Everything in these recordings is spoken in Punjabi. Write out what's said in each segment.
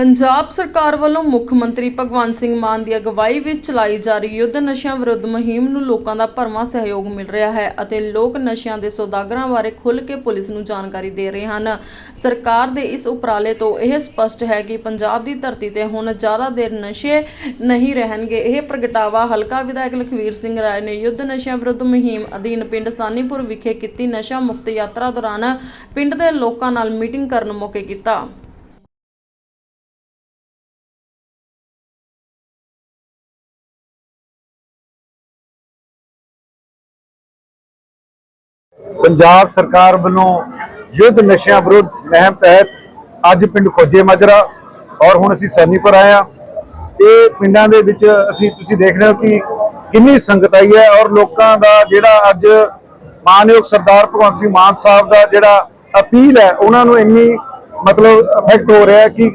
ਪੰਜਾਬ ਸਰਕਾਰ ਵੱਲੋਂ ਮੁੱਖ ਮੰਤਰੀ ਭਗਵੰਤ ਸਿੰਘ ਮਾਨ ਦੀ ਅਗਵਾਈ ਵਿੱਚ ਚਲਾਈ ਜਾ ਰਹੀ ਯੁੱਧ ਨਸ਼ਿਆਂ ਵਿਰੁੱਧ ਮੁਹਿੰਮ ਨੂੰ ਲੋਕਾਂ ਦਾ ਭਰਵਾਂ ਸਹਿਯੋਗ ਮਿਲ ਰਿਹਾ ਹੈ ਅਤੇ ਲੋਕ ਨਸ਼ਿਆਂ ਦੇ ਸੌਦਾਗਰਾਂ ਬਾਰੇ ਖੁੱਲ੍ਹ ਕੇ ਪੁਲਿਸ ਨੂੰ ਜਾਣਕਾਰੀ ਦੇ ਰਹੇ ਹਨ। ਸਰਕਾਰ ਦੇ ਇਸ ਉਪਰਾਲੇ ਤੋਂ ਇਹ ਸਪਸ਼ਟ ਹੈ ਕਿ ਪੰਜਾਬ ਦੀ ਧਰਤੀ ਤੇ ਹੁਣ ਜ਼ਿਆਦਾ ਦੇਰ ਨਸ਼ੇ ਨਹੀਂ ਰਹਿਣਗੇ। ਇਹ ਪ੍ਰਗਟਾਵਾ ਹਲਕਾ ਵਿਧਾਇਕ ਲਖਵੀਰ ਸਿੰਘ ਰਾਏ ਨੇ ਯੁੱਧ ਨਸ਼ਿਆਂ ਵਿਰੁੱਧ ਮੁਹਿੰਮ ਅਧੀਨ ਪਿੰਡ ਸਾਨੀਪੁਰ ਵਿਖੇ ਕੀਤੀ ਨਸ਼ਾ ਮੁਕਤ ਯਾਤਰਾ ਦੌਰਾਨ ਪਿੰਡ ਦੇ ਲੋਕਾਂ ਨਾਲ ਮੀਟਿੰਗ ਕਰਨ ਮੌਕੇ ਕੀਤਾ। ਪੰਜਾਬ ਸਰਕਾਰ ਵੱਲੋਂ ਯੁੱਧ ਨਸ਼ਿਆਂ ਵਿਰੁੱਧ ਮੁਹਿੰਮ ਤਹਿਤ ਅੱਜ ਪਿੰਡ ਖੋਜੇ ਮਾਜਰਾ ਔਰ ਹੁਣ ਅਸੀਂ ਸੈਨੀਪੁਰ ਆਏ ਹਾਂ। ਇਹ ਪਿੰਡਾਂ ਦੇ ਵਿੱਚ ਅਸੀਂ ਤੁਸੀਂ ਦੇਖ ਰਹੇ ਹੋ ਕਿ ਕਿੰਨੀ ਸੰਗਤ ਆਈ ਹੈ ਔਰ ਲੋਕਾਂ ਦਾ ਜਿਹੜਾ ਅੱਜ ਮਾਨਯੋਗ ਸਰਦਾਰ ਭਗਵੰਤ ਸਿੰਘ ਮਾਨ ਸਾਹਿਬ ਦਾ ਜਿਹੜਾ ਅਪੀਲ ਹੈ ਉਹਨਾਂ ਨੂੰ ਇੰਨੀ ਮਤਲਬ ਇਫੈਕਟ ਹੋ ਰਿਹਾ ਹੈ ਕਿ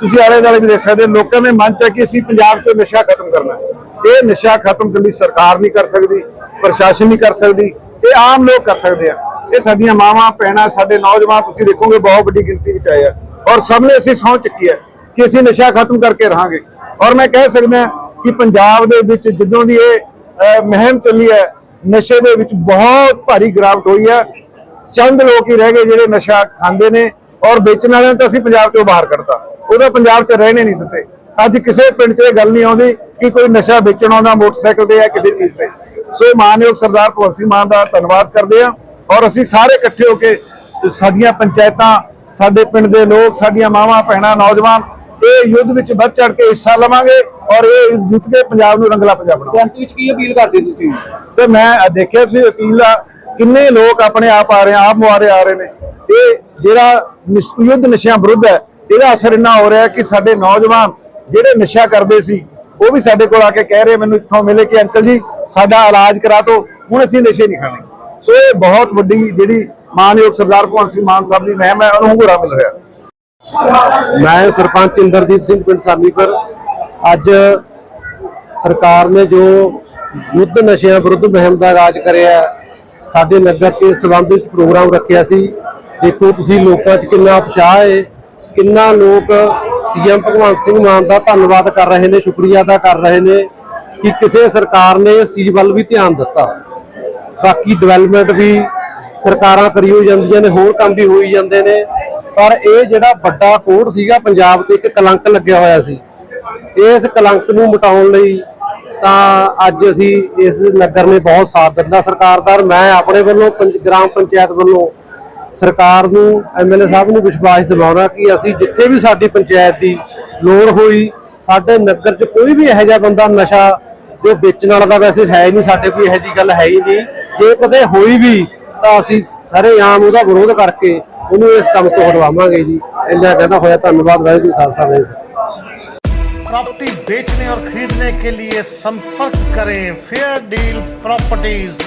ਤੁਸੀਂ ਆਲੇ ਦੁਆਲੇ ਵੀ ਦੇਖ ਸਕਦੇ ਹੋ, ਲੋਕਾਂ ਦੇ ਮਨ ਚ ਹੈ ਕਿ ਅਸੀਂ ਪੰਜਾਬ ਤੋਂ ਨਸ਼ਾ ਖਤਮ ਕਰਨਾ ਹੈ। ਇਹ ਨਸ਼ਾ ਖਤਮ ਕਰਨ ਲਈ ਸਰਕਾਰ ਨਹੀਂ ਕਰ ਸਕਦੀ ਪ੍ਰਸ਼ਾਸਨ ਨਹੀਂ ਕਰ ਸਕਦੀ ਇਹ ਆਮ ਲੋਕ ਕਰ ਸਕਦੇ ਆ। ਇਹ ਸਾਡੀਆਂ ਮਾਵਾਂ ਭੈਣਾਂ ਸਾਡੇ ਨੌਜਵਾਨ ਤੁਸੀਂ ਦੇਖੋਗੇ ਬਹੁਤ ਵੱਡੀ ਗਿਣਤੀ ਵਿੱਚ ਆਏ ਆ। ਔਰ ਸਭ ਨੇ ਅਸੀਂ ਸਹੁੰ ਚੱਕੀ ਹੈ ਕਿ ਅਸੀਂ ਨਸ਼ਾ ਖਤਮ ਕਰਕੇ ਰਹਾਂਗੇ। ਔਰ ਮੈਂ ਕਹਿ ਸਕਦਾ ਕਿ ਪੰਜਾਬ ਦੇ ਵਿੱਚ ਜਦੋਂ ਦੀ ਇਹ ਅਹ, ਮੁਹਿੰਮ ਚੱਲੀ ਹੈ ਨਸ਼ੇ ਦੇ ਵਿੱਚ ਬਹੁਤ ਭਾਰੀ ਗਿਰਾਵਟ ਹੋਈ ਹੈ ਚੰਦ ਲੋਕ ਹੀ ਰਹਿ ਗਏ ਜਿਹੜੇ ਨਸ਼ਾ ਖਾਂਦੇ ਨੇ ਔਰ ਵੇਚਣ ਵਾਲਿਆਂ ਤਾਂ ਅਸੀਂ ਪੰਜਾਬ ਚੋਂ ਬਾਹਰ ਕੱਢਤਾ। ਉਹਦਾ ਪੰਜਾਬ 'ਚ ਰਹਿਣੇ ਨਹੀਂ ਦਿੱਤੇ। ਅੱਜ ਕਿਸੇ ਪਿੰਡ 'ਚ ਇਹ ਗੱਲ ਨਹੀਂ ਆਉਂਦੀ ਕਿ ਕੋਈ ਨਸ਼ਾ ਵੇਚਣ ਆਉਂਦਾ ਮੋਟਰਸਾਈਕਲ ਤੇ ਜਾਂ ਕਿਸੇ ਚੀਜ਼ ਤੇ। ਸੋ ਮਾਨਯੋਗ ਸਰਦਾਰ ਭਗਵੰਤ ਸਿੰਘ ਮਾਨ ਦਾ ਧੰਨਵਾਦ ਕਰਦੇ ਹਾਂ ਔਰ ਅਸੀਂ ਸਾਰੇ ਇਕੱਠੇ ਹੋ ਕੇ ਸਾਡੀਆਂ ਪੰਚਾਇਤਾਂ ਸਾਡੇ ਪਿੰਡ ਦੇ ਲੋਕ ਸਾਡੀਆਂ ਮਾਵਾਂ ਭੈਣਾਂ ਨੌਜਵਾਨ ਇਹ ਯੁੱਧ ਵਿੱਚ ਵੱਧ ਚੜ ਕੇ ਹਿੱਸਾ ਲਵਾਂਗੇ ਔਰ ਇਹ ਜਿੱਤ ਕੇ ਪੰਜਾਬ ਨੂੰ ਰੰਗਲਾ ਪੰਜਾਬ ਬਣਾਵਾਂਗੇ। ਅੰਤ ਵਿੱਚ ਕੀ ਅਪੀਲ ਕਰਦੇ ਤੁਸੀਂ? ਸਰ ਮੈਂ ਦੇਖਿਆ ਸੀ ਵਕੀਲ ਦਾ ਕਿੰਨੇ ਲੋਕ ਆਪਣੇ ਆਪ ਆ ਰਹੇ ਆ ਆਪ ਮੁਆਰੇ ਆ ਰਹੇ ਨੇ। ਇਹ ਜਿਹੜਾ ਯੁੱਧ ਨਸ਼ਿਆਂ ਵਿਰੁੱਧ ਹੈ ਇਹਦਾ ਅਸਰ ਇੰਨਾ ਹੋ ਰਿਹਾ ਕਿ ਸਾਡੇ ਨੌਜਵਾਨ ਜਿਹੜੇ ਨਸ਼ਾ ਕਰਦੇ ਸੀ ਉਹ ਵੀ ਸਾਡੇ ਕੋਲ ਆ ਕੇ ਕਹਿ ਰਹੇ ਮੈਨੂੰ ਇੱਥੋਂ ਮਿਲੇ ਕਿ ਅੰਕਲ ਜੀ, ਸਾਡਾ ਇਲਾਜ ਕਰਾ ਦਿਓ। ਹੁਣ ਅਸੀਂ ਨਸ਼ੇ ਨਹੀਂ ਖਾਣੇ। ਸੋ ਇਹ ਬਹੁਤ ਵੱਡੀ ਜਿਹੜੀ ਮਾਨਯੋਗ ਸਰਦਾਰ ਭਗਵੰਤ ਸਿੰਘ ਮਾਨ ਸਾਹਿਬ ਦੀ ਮਹਿਮ ਹੈ, ਉਹਨੂੰ ਹੁੰਗੂਰਾ ਮਿਲ ਰਿਹਾ। ਮੈਂ ਸਰਪੰਚ ਇੰਦਰਦੀਪ ਸਿੰਘ ਪਿੰਡ ਸਾਨੀਪੁਰ। ਅੱਜ ਸਰਕਾਰ ਨੇ ਜੋ ਯੁੱਧ ਨਸ਼ਿਆਂ ਵਿਰੁੱਧ ਮੁਹਿੰਮ ਦਾ ਰਾਜ ਕਰਿਆ, ਸਾਡੇ ਨਗਰ 'ਚ ਇਸ ਸੰਬੰਧ ਵਿੱਚ ਪ੍ਰੋਗਰਾਮ ਰੱਖਿਆ ਸੀ। ਦੇਖੋ ਤੁਸੀਂ ਲੋਕਾਂ 'ਚ ਕਿੰਨਾ ਉਤਸ਼ਾਹ ਹੈ, ਕਿੰਨਾ ਲੋਕ ਸੀਐਮ ਭਗਵੰਤ ਸਿੰਘ ਮਾਨ ਦਾ ਧੰਨਵਾਦ ਕਰ ਰਹੇ ਨੇ, ਸ਼ੁਕਰੀਆ ਅਦਾ ਕਰ ਰਹੇ ਨੇ ਕਿ ਕਿਸੇ ਸਰਕਾਰ ਨੇ ਇਸ ਚੀਜ਼ ਵੱਲ ਵੀ ਧਿਆਨ ਦਿੱਤਾ। ਬਾਕੀ ਡਿਵੈਲਪਮੈਂਟ ਵੀ ਸਰਕਾਰਾਂ ਕਰੀ ਹੋ ਜਾਂਦੀਆਂ ਨੇ, ਹੋਰ ਕੰਮ ਵੀ ਹੋਈ ਜਾਂਦੇ ਨੇ। ਪਰ ਇਹ ਜਿਹੜਾ ਵੱਡਾ ਕੋੜ ਸੀਗਾ ਪੰਜਾਬ ਤੇ, ਇੱਕ ਕਲੰਕ ਲੱਗਿਆ ਹੋਇਆ ਸੀ। ਇਸ ਕਲੰਕ ਨੂੰ ਮਿਟਾਉਣ ਲਈ ਤਾਂ ਅੱਜ ਅਸੀਂ ਇਸ ਨਗਰ ਨੇ ਬਹੁਤ ਸਾਥ ਦਿੱਤਾ। ਸਰਕਾਰ ਦਾ ਔਰ ਮੈਂ ਆਪਣੇ ਵੱਲੋਂ, ਪੰਜ- ਗ੍ਰਾਮ ਪੰਚਾਇਤ ਵੱਲੋਂ ਸਰਕਾਰ ਨੂੰ ਐਮਐਲਏ ਸਾਹਿਬ ਨੂੰ ਵਿਸ਼ਵਾਸ ਦਿਵਾਉਣਾ ਕਿ ਅਸੀਂ ਜਿੱਥੇ ਵੀ ਸਾਡੀ ਪੰਚਾਇਤ ਦੀ ਲੋੜ ਹੋਈ ਸਾਡੇ ਨਗਰ 'ਚ ਕੋਈ ਵੀ ਇਹੋ ਜਿਹਾ ਬੰਦਾ ਨਸ਼ਾ ਜੋ ਵੇਚਣ ਵਾਲਾ ਤਾਂ ਵੈਸੇ ਹੈ ਹੀ ਨਹੀਂ ਸਾਡੇ ਕੋਈ ਇਹੋ ਜਿਹੀ ਗੱਲ ਹੈ ਹੀ ਨਹੀਂ ਜੇ ਕਦੇ ਹੋਈ ਵੀ ਤਾਂ ਅਸੀਂ ਸਾਰੇ ਆਮ ਉਹਦਾ ਵਿਰੋਧ ਕਰਕੇ ਉਹਨੂੰ ਇਸ ਕੰਮ ਤੋਂ ਹਟਵਾਵਾਂਗੇ ਜੀ ਇੰਨਾ ਕਹਿਣਾ ਹੋਇਆ ਧੰਨਵਾਦ ਵਾਹਿਗੁਰੂ ਜੀ ਕਾ ਖਾਲਸਾ ਵਾਹਿਗੁਰੂ ਜੀ ਕੀ ਫਤਿਹ। प्रॉपर्टी बेचने और खरीदने के लिए संपर्क करें फेयर डील प्रॉपर्टीज